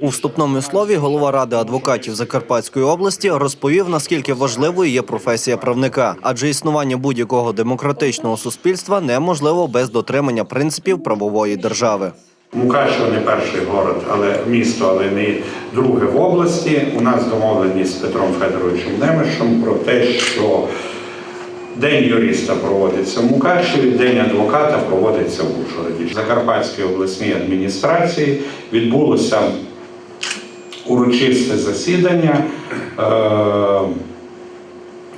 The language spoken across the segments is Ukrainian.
У вступному слові голова ради адвокатів Закарпатської області розповів, наскільки важливою є професія правника, адже існування будь-якого демократичного суспільства неможливо без дотримання принципів правової держави. Мукачево не перший город, але місто, але не друге в області. У нас домовленість з Петром Федоровичем Немишем про те, що День юриста проводиться в Мукачеві, День адвоката проводиться в Ужгороді. В Закарпатській обласній адміністрації відбулося урочисте засідання, е,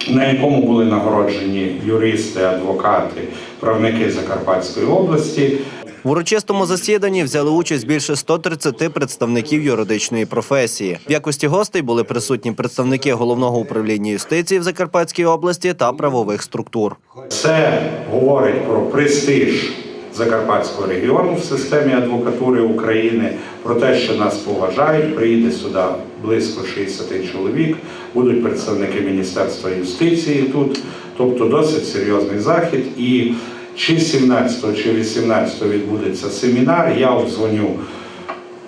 на якому були нагороджені юристи, адвокати, правники Закарпатської області. В урочистому засіданні взяли участь більше 130 представників юридичної професії. В якості гостей були присутні представники головного управління юстиції в Закарпатській області та правових структур. Це говорить про престиж Закарпатського регіону в системі адвокатури України, про те, що нас поважають. Приїде сюди близько 60 чоловік, будуть представники Міністерства юстиції тут, тобто досить серйозний захід. І чи 17 чи 18 відбудеться семінар, я обдзвоню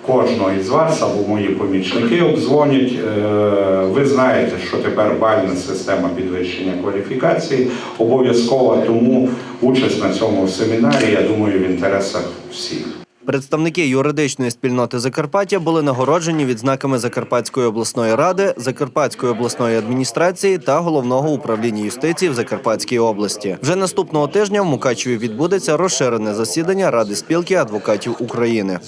кожного із вас або мої помічники обдзвонять. Е, Ви знаєте, що тепер бальна система підвищення кваліфікації обов'язкова, тому участь на цьому семінарі, я думаю, в інтересах всіх. Представники юридичної спільноти Закарпаття були нагороджені відзнаками Закарпатської обласної ради, Закарпатської обласної адміністрації та головного управління юстиції в Закарпатській області. Вже наступного тижня в Мукачеві відбудеться розширене засідання Ради спілки адвокатів України.